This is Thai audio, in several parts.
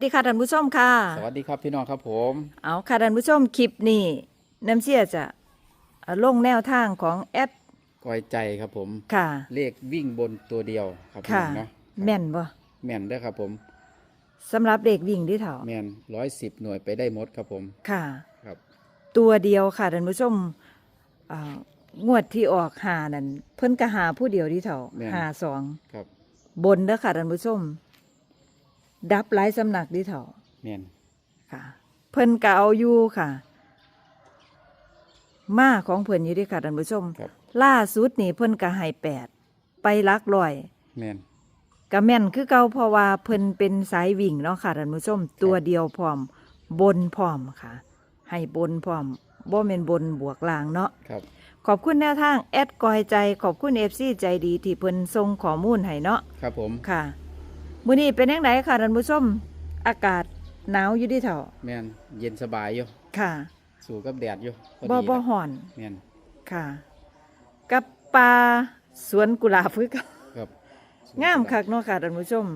สวัสดีค่ะท่านผู้ชมค่ะ สวัสดีครับพี่น้องครับผม เอาค่ะท่านผู้ชมคลิปนี้น้ำเชี่ยจะเอาลงแนวทางของแอดกอยใจครับผม ค่ะ เลขวิ่งบนตัวเดียวครับพี่ค่ะน้องเนาะแม่นบ่แม่นเด้อครับผม สำหรับเด็กวิ่งที่เถาแม่นร้อยสิบหน่วยไปได้หมดครับผม ค่ะ ครับ ตัวเดียวค่ะท่านผู้ชมอ่างวดที่ออกหานั่นเพิ่นก็หาผู้เดียวที่เถาแม่น หาสองครับ บนเด้อค่ะท่านผู้ชม ดับหลายสำนักที่เถาแม่นค่ะ เพิ่นก็เอาอยู่ค่ะ มาของเพิ่นอยู่เดีค่ะท่านผู้ชม ครับล่าสุดนี่เพิ่นก็ให้แปดไปหลักร้อย แม่น ก็แม่นคือเก่าเพราะว่าเพิ่นเป็นสายวิ่งเนาะค่ะท่านผู้ชมตัวเดียวพร้อม บนพร้อมค่ะ ให้บนพร้อมบ่แม่นบนบวกล่างเนาะครับ ขอบคุณแนวทางแอดกอยใจขอบคุณ FC ใจดีที่เพิ่นส่งข้อมูลให้เนาะครับผม ค่ะ มื้อนี้เป็นจังไดค่ะท่านผู้ชมอากาศหนาวอยู่เดิเถ่าแม่นเย็นสบายอยู่ค่ะ สู่กับแดดอยู่พอบ่ดีบ่ครับฮ้อนแม่นค่ะ กับป่าสวนกุหลาบคือเก่า ครับงามคักเนาะค่ะท่านผู้ชม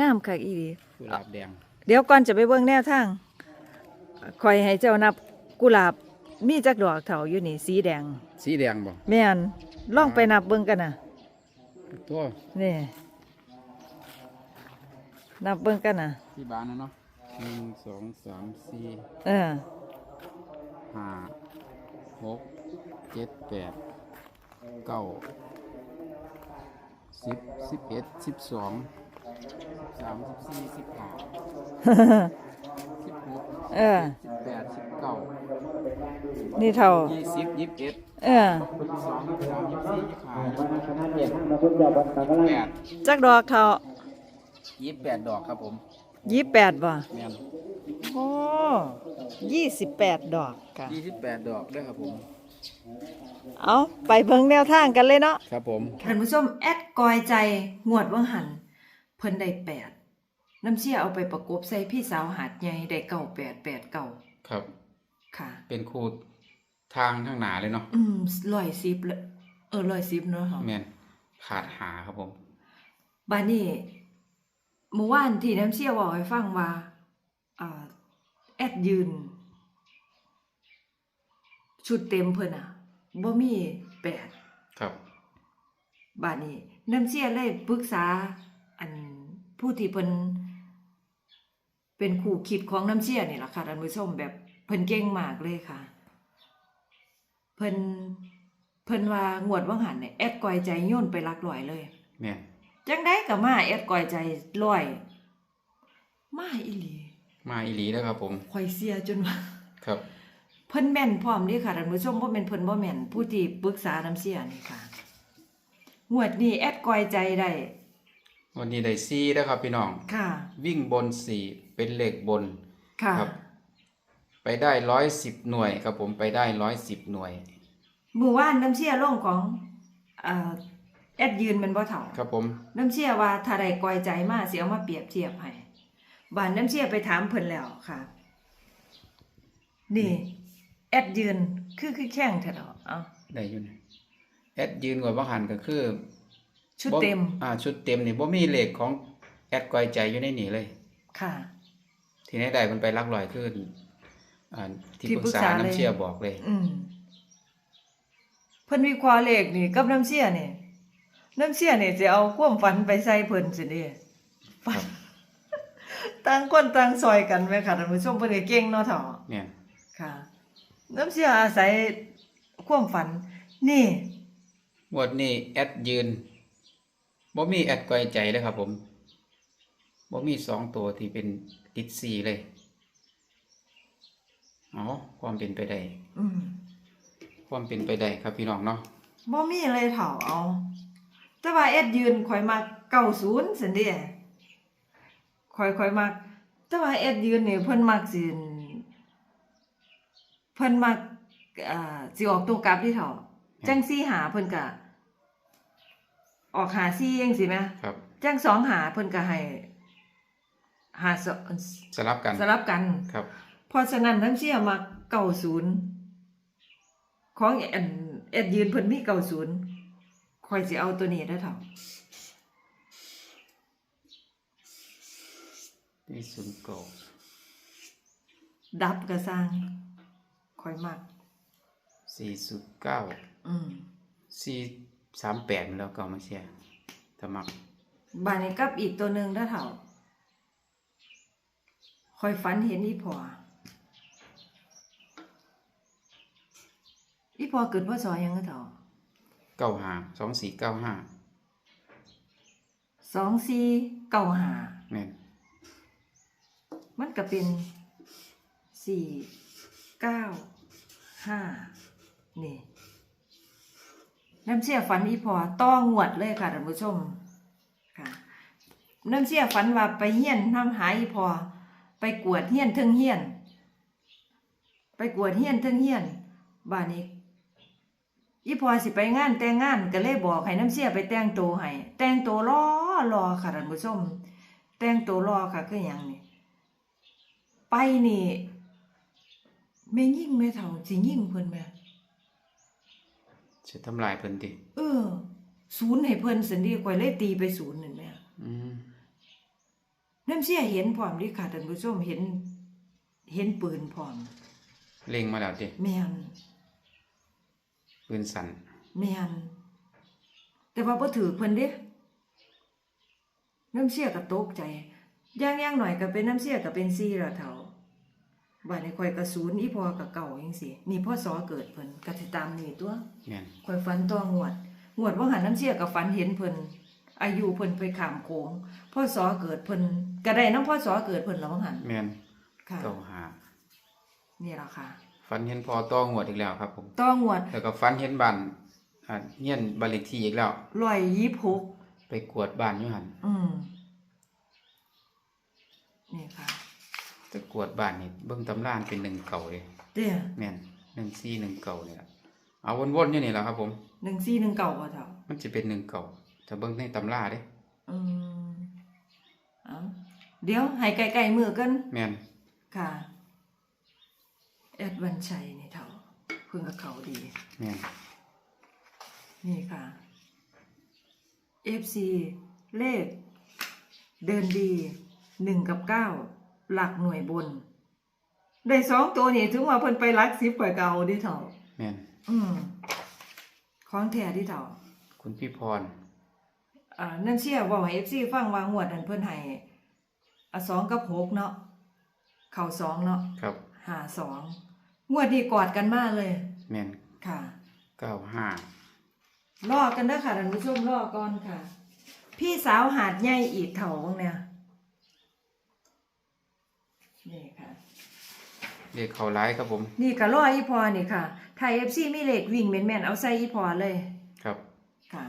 งามคักอีดีกุหลาบแดงเดี๋ยวก่อนจะไปเบิ่งแนวทางคอยให้เจ้านับกุหลาบมีจักดอกเถาอยู่นี่สีแดง สีแดงบ่แม่นลองไปนับเบิ่งกันนะตัวนี่ นับเบิ่งกันนะที่บ้านนะเนาะหนึ่งสองสามสี่เออห้าหกเจ็ดแปดเก้าสิบสิบเอ็ดสิบสองสามสิบสี่สิบห้าสิบหกเออสิบแปดสิบเก้านี่เท่ายี่สิบยี่สิบเอ็ดเออยี่สิบสองยี่สิบสามยี่สิบสี่ยี่สิบห้ายี่สิบหกยี่สิบเจ็ดยี่สิบแปดจักดอกเท่า ยี่สิบแปดดอกครับผมยี่แปดบ่แม่นโอ้ยี่สิบแปดดอกค่ะ ยี่สิบแปดดอกด้วยครับผม เอาไปเบิ่งแนวทางกันเลยเนาะ ครับผม ท่านผู้ชมแอดกอยใจงวดว่างหัน เพิ่นได้แปดน้ำเชี่ยเอาไปประกบใส่พี่สาวหาดใหญ่ได้เก่าแปดแปดเก่าครับ ค่ะ เป็นครูทางข้างหนาเลยเนาะอืมร้อยสิบเลยเออร้อยสิบเนาะแม่นขาดหาครับผมบ้านนี้ เมื่อวานที่น้ำเชี่ยบอกให้ฟังว่าอ่าแอดยืน ชุดเต็มเพิ่นอะบ่มีแปดครับบาดนี้น้ำเชี่ยเลยปรึกษา อันผู้ที่เพิ่นเป็นคู่คิดของน้ำเชี่ยนี่ล่ะค่ะท่านผู้ชมแบบเพิ่นเก่งมากเลยค่ะ เพิ่นเพิ่นว่างวดว่างหันเนี่ยแอดกอยใจโย่นไปหลักร้อยเลยแม่น จังได้ก็มาแอดกอยใจร้อย มาอีหลี มาอีหลีแล้วครับผมข่อยเสียจนว่าครับ เพิ่นแม่นพร้อมเด้ค่ะท่านผู้ชมบ่แม่นเพิ่นบ่แม่นผู้ที่ปรึกษาน้ำเสียนี่ค่ะงวดนี้แอดกอยใจได้วันนี้ได้ซีแล้วครับพี่น้อง ค่ะ วิ่งบนสี่เป็นเลขบนค่ะ ครับ ไปได้ร้อยสิบหน่วยครับผมไปได้ร้อยสิบหน่วย มื้อวานน้ำเสียลงของเอ่อ แอดยืนแมันบ่เท่าครับผมน้ำเสียว่าถ้าได้กอยใจมาสิเอามาเปรียบเทียบให้บ้านน้ำเสียไปถามเพิ่นแล้วค่ะ นี่ แอดยืนคือคือแข้งแท้ดอกเอ้าได้อยู่นะแอดยืนกว่าบังหันก็คือชุดบ่เต็มอ่า ชุดเต็มนี่บ่มีเลขของแอดกอยใจอยู่ในนี่เลย ค่ะ ทีนี้ได้มันไปลักลอยขึ้นอ่าที่ที่ปรึปรึกกษาษาเลย น้ำเชี่ยบอกเลย อืมเพิ่นวิเคราะห์เลขนี่กับน้ำเสียนี่ น้ำเสียนี่สิเอาความฝันไปใส่เพิ่นสิเด้ฝันต่างคนต่างซอยกันแม่ค่ะท่านผู้ชมเพิ่นก็เก่งเนาะเถาะเนี่ยค่ะ น้ำเสียอาศัยความฝัน นี่งวดนี้แอดยืนบ่มีแอดกอยใจเลยครับ ผมบ่มีสองตัวที่เป็นติดสี่เลยอ๋อความเป็นไปได้อืมความเป็นไปได้ครับพี่น้องเนาะบ่มีเลยเถาะเอา แต่ว่าเอ็ดยืนข่อยมา90ซั่นเด้ข่อยข่อยมักแต่ว่าเอ็ดยืนนี่เพิ่นมักสิเพิ่นมักอ่าสิออกตัวกลับที่เถาะจังซี่หาเพิ่นก็ออกหาซี่จังซี่แหมครับจังสองหาเพิ่นก็ให้หาสสลับกันสลับกันครับเพราะฉะนั้นน้ำเชี่ยมาเก่าศูนย์ของเอ็นเอ็ดยืนเพิ่นมีเก่าศูนย์ คอยสิเอาตัวนี้ได้อเถอะที่ศูนย์เก่าดับกระสร้างคอยมักสี่ศูนย์เก้าอืมสี่สามแปดแล้วเก่ามาเชียถ้ามักบานนี้กับอีกตัวหนึ่งถ้าเถ่าคอยฝันเห็นอีพออีพอเกิดพ่อสอยังไงเถ่า เก้าห้าสองสี่เก้าห้าสองสี่เก้าหาแม่นมันก็เป็นสี่เก้าห้านี่น้ำเชี่ยฝันอีพอต้องวดเลยค่ะท่านผู้ชมค่ะน้ำเชี่ยฝันว่าไปเฮียนน้ำหายอีพอ ไปกวดเฮียนเทิงเฮียน ไปกวดเฮียนเทิงเฮียนบ้านนี้ อีพอสิไปงานแต่งงานก็เลยบอกให้น้ำเชี่ยไปแต่งตัวให้แต่งตัวรอรอค่ะท่านผู้ชม แต่งตัวรอค่ะคืออย่างนี้ไปนี่แม่ยิ่งแม่เฒ่าสิยิ่งเพิ่นแม่จะทำลายเพิ่นติเออ ศูนย์ให้เพิ่นสันดีกว่าเลยตีไปศูนย์นั่นแม่อืมน้ำเสียเห็นพร้อมเดิค่ะท่านผู้ชมเห็น เห็นปืนพร้อมเล็งมาแล้วติแม่น ปืนสั่นแม่นแต่ว่าบ่ถือเพิ่นเด้น้ำเสียก็ตกใจอย่างอย่างหน่อยก็เป็นน้ำเสียก็เป็นซี่ละเฒ่าบัดนี้ข่อยก็ศูนย์อีพอก็เก่าจังซี่นี่พ่อสอเกิดเพิ่นก็สิตามนี่ตัวแม่นข่อยฝันตัวงวดงวดว่าหันน้ำเชี่ยกับฝันเห็นเพิ่นอายุเพิ่นไปขามโค้งพ่อสอเกิดเพิ่นก็ได้น้ำพ่อสอเกิดเพิ่นแล้วว่าหันแม่นค่ะเก้าห้านี่ล่ะค่ะ ฝันเห็นพอต้องหวดอีกแล้วครับผมต่องวด แล้วก็ฝันเห็นบ้านอ่าเฮียนบ้านเลขที่อีกแล้วร้อยยี่หกไปกวดบ้านอยู่หั่นอืมนี่ค่ะแต่กวดบ้านนี่เบิ่งตำรานเป็นหนึ่งเก่าเลยเด้อแม่นหนึ่งสี่หนึ่งเก่านี่ล่ะเอาวนๆอยู่นี่แหละครับ ผม หนึ่งสี่หนึ่งเก่าว่าเถอะมันจะเป็นหนึ่งเก่าถ้าเบิ่งในตำราเด้อืมเอาเดี๋ยวให้ไกลๆมือกันแม่นค่ะ แอดวันชัยนี่เถาเพิ่งกับเขาดี แม่นนี่ค่ะ FC เลข เดินดีหนึ่งกับเก้าหลักหน่วยบน ได้สองตัวนี่ถึงว่าเพิ่นไปรักสิบกว่าเก่าดิเถ่าแม่นอืมของแท้ดิเถ่าคุณพี่พร อ่านั่นเชี่ยบอกให้ FC ฟังว่างวดนั้นเพิ่นให้อะสองกับหกเนาะเข่าสองเนาะครับ หาสอง งวดนี้กอดกันมากเลย แม่นค่ะ เก้าห้ารอกันเด้อค่ะท่านผู้ชมรอก่อนค่ะ พี่สาวหาดใหญ่อีกเถาของเนี่ยนี่ค่ะเรียกเขาร้ายครับผม นี่ก็รออีพอนี่ค่ะ ไทยเอฟซีมีเหล็กวิ่งแม่นๆเอาใส่อีพอเลย ครับ ค่ะ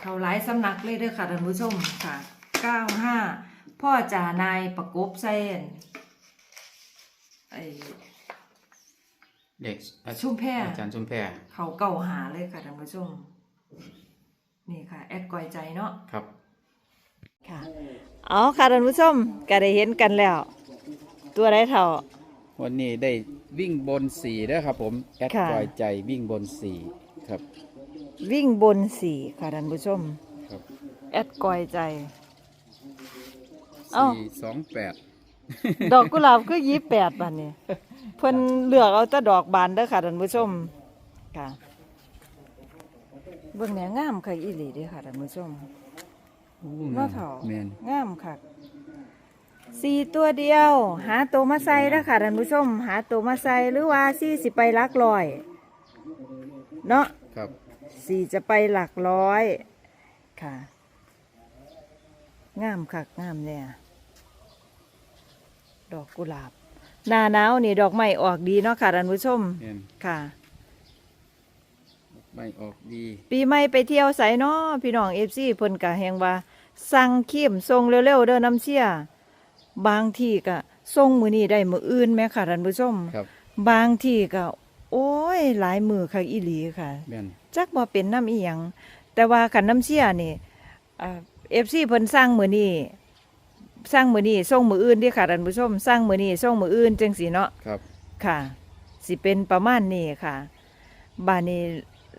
เขาหลายสำนักเลยเด้อค่ะท่านผู้ชมค่ะเก้าห้าพ่อจ่านายประกบเส้นไอ เด็กอาชุ่มแพร่อาจารย์ชุมแพรเขาเก่าหาเลยค่ะท่านผู้ชมนี่ค่ะ แอดกอยใจเนาะครับค่ะเอาค่ะท่านผู้ชมก็ได้เห็นกันแล้ว ตัวได้เท่า วันนี้ได้วิ่งบนสี่เด้อครับ ผมแอดค่ะปล่อยใจวิ่งบนสี่ครับ วิ่งบนสี่ค่ะท่านผู้ชมครับแอดกอยใจเอ้าสี่สองแปดดอกกุหลาบคือยี่แปดบานนี่ เพิ่นเลือกเอาแต่ดอกบานเด้อค่ะท่านผู้ชมค่ะ เบิ่งแหนงามค่ะอีหลีเด้อค่ะท่านผู้ชมเนาะเฒ่าแมนงามค่ะสี่ตัวเดียว หาตัวมาใส่แล้วค่ะท่านผู้ชม หาตัวมาใส่หรือว่าสี่สิไปหลักร้อย เนาะ ครับ สี่จะไปหลักร้อยค่ะ งามคักงามเนี่ย ดอกกุหลาบ หน้าหนาวนี่ดอกไม้ออกดีเนาะค่ะท่านผู้ชมแมนค่ะไม่ออกดีปีใหม่ไปเที่ยวไสเนาะพี่น้องเอฟซีเพิ่นกะแหงว่าสั่งเข้มส่งเร็วๆเด้อน้ำเชี่ยบางที่ก็ส่งมือนี้ได้มืออื่นแม่ค่ะท่านผู้ชม ครับบางที่ก็โอ้ยหลายมือค่ะอีหลีค่ะ แมนจักบ่เป็นน้ำอีหยังแต่ว่าขันน้ำเชี่ยนี่เอฟซีเพิ่นสร้างมือนี้ สร้างมือนี้ส่งมืออื่นเด้อค่ะท่านผู้ชมสร้างมือนี้ส่งมืออื่นจังสีเนาะครับ ค่ะ สิเป็นประมาณนี้ค่ะ บานนี้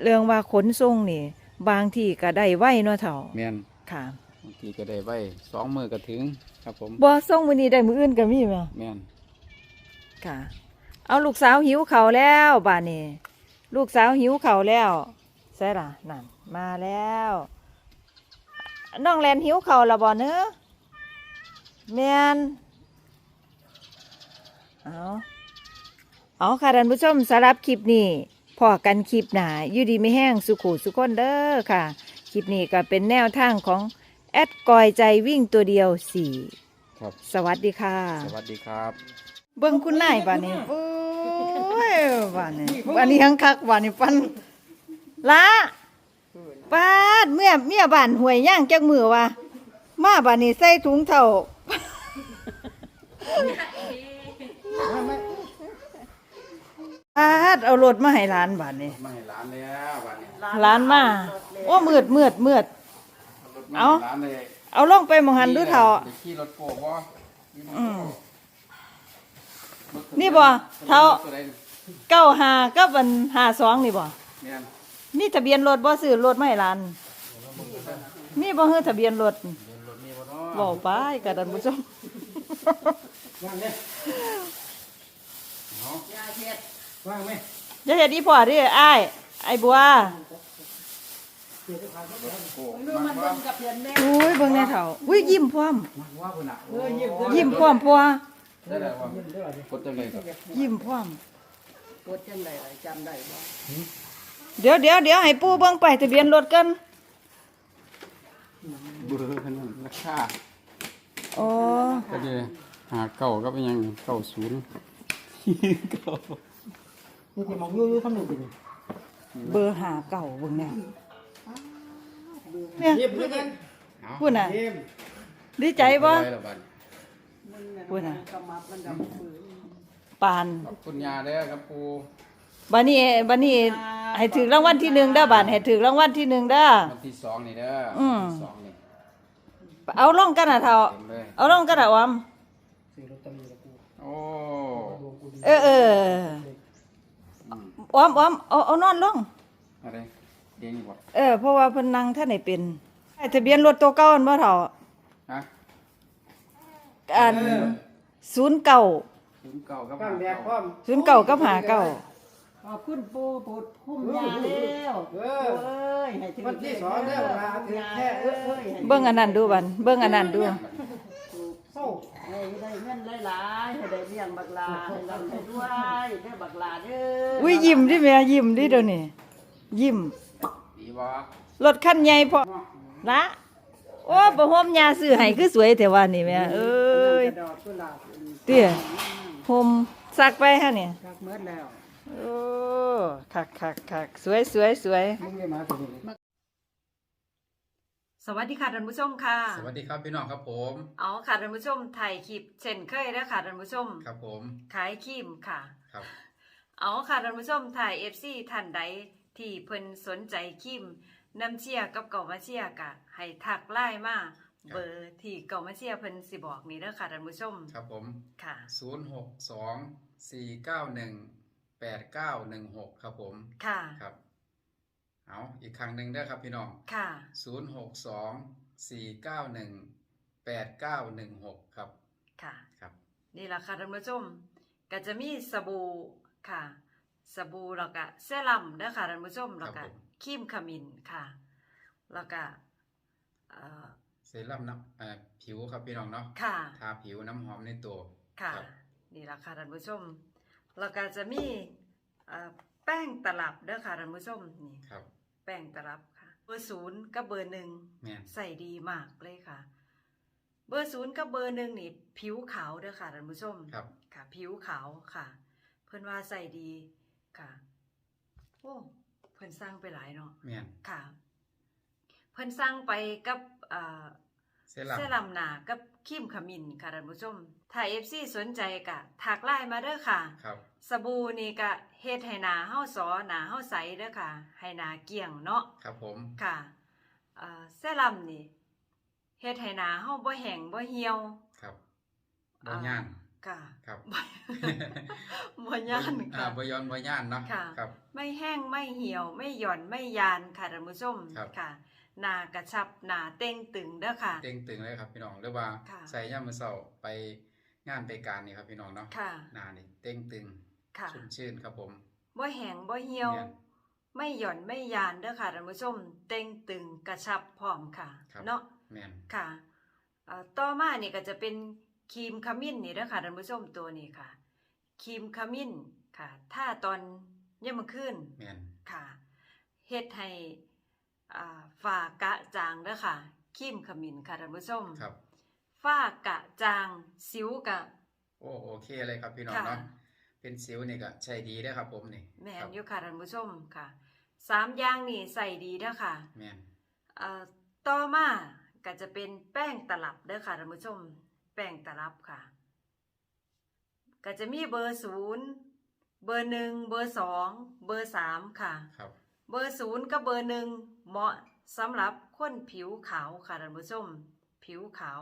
เรื่องว่าขนส่งนี่ บางที่ก็ได้ไว้เนาะเถ่าแมนค่ะบางทีก็ได้ไว้สองมือก็ถึง ครับผมบ่ส่งมื้อนี้ได้มื้ออื่นก็มีแม่แม่นค่ะ เอาลูกสาวหิวเขาวแล้วบ้านนี้ลูกสาวหิวเขาวแล้วใช่ล่ะนั่นมาแล้ว น้องแลนหิวเขาวและบ่เนื้อะ แมนเอาเอาค่ะท่านผู้ชมสำหรับคลิปนี้พอกันคลิปหนาอยู่ดีไม่แห้งสุขุสุขคนเด้อค่ะ คลิปนี้ก็เป็นแนวทางของแอดกอยใจวิ่งตัวเดียวสี่ครับ สวัสดีค่ะ สวัสดีครับ เบิ่งคุณนายบ้านนี้โอ้ยบ้านนี้บ้านนี้หังคักบ้านนี้ฟันละปาดเมื่อเมียบ้านห่วยย่างจักมือว่ามาบ้านนี้ใส่ถุงเท่า ปาดเอารถมาให้ร้านบ้านนี้มาให้ร้านแล้ววันนี้ร้านมาโอ้มืดมืดมืด รถมาเอ้าให้ร้านเลยเอาลงไปหมองหันดูเท่าดี๋ยวขี่รถโป้บ่ขี่รถโป้อืมรถนี่บ่เท่า ตัวใดเก้าหากับวันหาสองนี่บ่แม่นนี่ทะเบียนรถบ่ซื้อรถไม่ร้านนี่บ่ฮือทะเบียนรถเดินรถมีบ่เนาะบอกไปกับท่านผู้ชม ว่างเด้เนาะว่างไหมจะเฮ็ดอีพ่อดิอ้ายไอ้บัวโอ้มักว่าอุ้ยเบิ่งแน่เฒ่าอุ้ยยิ้มพร้อมมักว่าพุ่นน่ะยิ้มพร้อมพัวได้แล้วว่ากดจังได๋ก็ยิ้มพร้อม กดจังไดล่ะจำได้บ่เดี๋ยวเดี๋ยวเดี๋ยวให้ปู่เบิ่งไปายทะเบียนรถกัน เบอร์นั่นราคา อ๋อก็ดีหาเก่าก็เป็นหยังเก่าศูนย์เก่านี่สิมองอยู่อยู่ทำนี่ดิเบอร์หาเก่าเบิ่งแน่เนี่ยเย็บคือกันเอาพูดน่ะเย็บดีใจบ่ได้แล้วบัดพูดน่ะกำมับมันดำมือปานขอบคุณยาเด้อครับปูบัดนี้บัดนี้ให้ถึงรางวัลที่หนึ่งเด้อบาดให้ถึงรางวัลที่หนึ่งเด้อวันที่สองนี่เด้ออืมวันที่สองนี่ เอาลงกันน่ะเฒ่า เต็มเลย เอาลงกันน่ะออม ซื้อลอตเตอรี่กับกูโอ้ ดวงกูดีเออเอออืมออมออมเอาเอานอนลงอะไรเดี๋ยวนี้บ่เออ เพราะว่าเพิ่นนั่งท่านไหนเป็นไอ้ทะเบียนรถตัวเก่าอันบ่เฒ่าฮะอันศูนย์เก่าศูนย์เก่ากับกางแดดพร้อมศูนย์เก่ากับหาเก่า ขอบคุณปู่ปูดคุ้มยาแล้วเอเออ้ยให้ถึงวันที่สองแล้วลาถึงแค่เอ้ยเอ้ย เบิ่งอันนั้นดูบันเบิ่งอันนั้นดู เศร้าให้ได้เงินหลายๆให้ได้เลี้ยงบักลาให้เราให้ด้วยได้บักลาเด้ออุ้ยยิ้มดิแม่ยิ้มดิเดี๋ยวนี้ยิ้มดีบ่รถคันใหญ่พอละโอ้บ่โฮมยาซื้อให้คือสวยแต่ว่านี่แม่เอ้ยกระดอกกุหลาบเตี้ยโฮมซักไปฮะเนี่ยคักเมิดแล้ว โอ้คักคักคักสวยสวยสวยมึงไม่มาตัวนี้สวัสดีค่ะท่านผู้ชมค่ะ สวัสดีครับพี่น้องครับผมเอาค่ะท่านผู้ชมถ่ายคลิปเช่นเคยนะค่ะท่านผู้ชม ครับผม ขายครีมค่ะ ครับ เอาค่ะท่านผู้ชมถ่าย FC ท่านใดที่เพิ่นสนใจครีมน้ำเชียกับเก่ามาเชียกะให้ทักไลน์มาเบอร์ที่เก่ามาเชียเพิ่นสิบอกนี่เด้อค่ะท่านผู้ชม ครับผม ค่ะ ศูนย์หกสองสี่เก้าหนึ่ง แปดเก้าหนึ่งหกครับผม ค่ะ ครับ เอาอีกครั้งหนึ่งเด้อครับพี่น้อง ค่ะ ศูนย์หกสองสี่เก้าหนึ่งแปดเก้าหนึ่งหกครับ ค่ะ ครับ นี่ล่ะค่ะท่านผู้ชม ก็จะมีสบู่ค่ะ สบู่แล้วก็เซรั่มเด้อค่ะท่านผู้ชมแล้วก็ครีมขมิ้นค่ะ แล้วก็เอ่อเซรั่มน้ำเอ่อผิวครับพี่น้องเนาะ ค่ะ ทาผิวน้ำหอมในตัว ค่ะ ครับ นี่ล่ะค่ะท่านผู้ชม แล้วก็จะมีเอ่อแป้งตลับเด้อค่ะท่านผู้ชมนี่ครับ แป้งตลับค่ะ เบอร์ศูนย์กับเบอร์หนึ่งแม่นใส่ดีมากเลยค่ะ เบอร์ศูนย์กับเบอร์หนึ่งนี่ผิวขาวเด้อค่ะท่านผู้ชม ครับ ค่ะผิวขาวค่ะ เพิ่นว่าใส่ดีค่ะโอ้เพิ่นสร้างไปหลายเนาะแม่นค่ะ เพิ่นสร้างไปกับอ่า เซรั่มเสื้อลำหนากับคิมขมิ้นค่ะท่านผู้ชม ถ้า FC สนใจกะถักไลน์มาเด้อค่ะ ครับ สบู่นี่กะเฮ็ดให้หนาเฮาสอหนาเฮาใสเด้อค่ะ ให้หนาเกลี่ยงเนาะ ครับผม ค่ะเอ่อเสื้อลำนี่เฮ็ดให้หนาเฮาบ่แห้งบ่เหี่ยว ครับบ่ย่านค่ะ ครับบ่บ่ย่านอ่าค่ะบ่ย้อนบ่ย่านเนาะค่ะครับ ไม่แห้งไม่เหี่ยวไม่หย่อนไม่ยานค่ะท่านผู้ชมครับค่ะ หน้ากระชับหน้าเต้งตึงเด้อค่ะ เต็งตึงเลยครับพี่น้องหรือว่าค่ะ ใส่ย่ามมื้อเช้าไปงานไปการนี่ครับพี่น้องเนาะค่ะหน้านี่เต็งตึงค่ะชุ่มชื่นครับผม บ่แห้งบ่เหี่ยวแม่นไม่หย่อนไม่ยานเด้อค่ะท่านผู้ชม เต้งตึงกระชับพร้อมค่ะ ครับ เนาะแม่นค่ะเอ่อต่อมานี่ก็จะเป็นครีมขมิ้นนี่เด้อค่ะท่านผู้ชมตัวนี้ค่ะครีมขมิ้นค่ะ ถ้าตอนยามมื้อคืน แม่นค่ะเฮ็ดให้อ่า ฝ้ากระจางเด้อค่ะครีมขมิ้นค่ะท่านผู้ชมครับฝ้ากระจางสิวกะ โอ้โอเคเลยครับพี่น้องค่ะเนาะเป็นสิวนี่ก็ใช้ดีเด้อครับผมนี่แม่ครันบอยู่ค่ะท่านผู้ชมค่ะสามอย่างนี่ใส่ดีเด้อค่ะแม่นเอ่อต่อมาก็จะเป็นแป้งตลับเด้อค่ะท่านผู้ชม แป้งตลับค่ะ ก็จะมีเบอร์ศูนย์เบอร์หนึ่งเบอร์สองเบอร์สามค่ะ ครับ เบอร์ศูนย์กับเบอร์หนึ่ง เหมาะสำหรับคนผิวขาวค่ะท่านผู้ชม ผิวขาว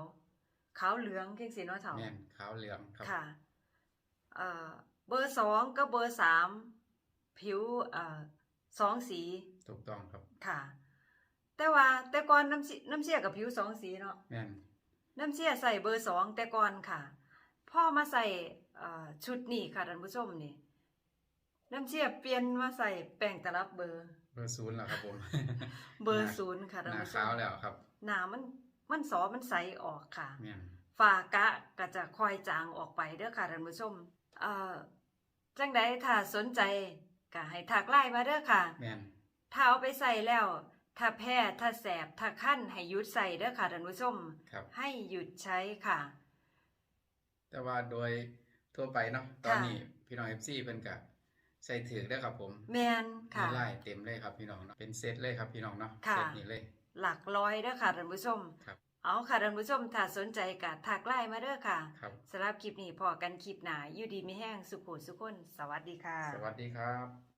ขาวเหลืองเก่งสีน้อยเถาแม่นขาวเหลืองครับค่ะเอ่อเบอร์สองกับเบอร์สามผิวเอ่อสองสี ถูกต้องครับค่ะ แต่ว่าแต่ก่อนน้ำเสียน้ำเสียกับผิวสองสีเนาะแม่นน้ำเสียใส่เบอร์สองแต่ก่อนค่ะ พ่อมาใส่เอ่อชุดนี้ค่ะท่านผู้ชมนี่น้ำเสียเปลี่ยนมาใส่แป้งตลับเบอร์ เบอร์ศูนย์แล้วครับผม เบอหร์น้าศูนย์ค่ะหท่านน้าผู้ชขาวมแล้วครับ หนามันมันสอมันใสออกค่ะแม่นฝากะก็จะคอยจางออกไปเด้อค่ะท่านผู้ชมเอ่อจังใดถ้าสนใจก็ให้ทักไลน์มาเด้อค่ะแม่นถ้าเอาไปใส่แล้ว ถ้าแพ้ถ้าแสบถ้าคั้นให้หยุดใส่เด้อค่ะท่านผู้ชมครับ ให้หยุดใช้ค่ะ แต่ว่าโดยทั่วไปเนาะตอนนี้พี่น้อง FC เพิ่นก็ ใส่ถือได้อครับผมแมนมีค่ะไล่เต็มเลยครับพี่น้องเนาะเป็นเซตเลยครับพี่น้องเนาะค่ะเซตนี้เลย หลักร้อยเด้อค่ะท่านผู้ชมครับเอาค่ะท่านผู้ชมถ้าสนใจก็ทักไลน์มาเด้อค่ะครับสำหรับคลิปนี้พอกันคลิปหน้าอยู่ดีมีแห้งสุขโขสุขคน สวัสดีค่ะ สวัสดีครับ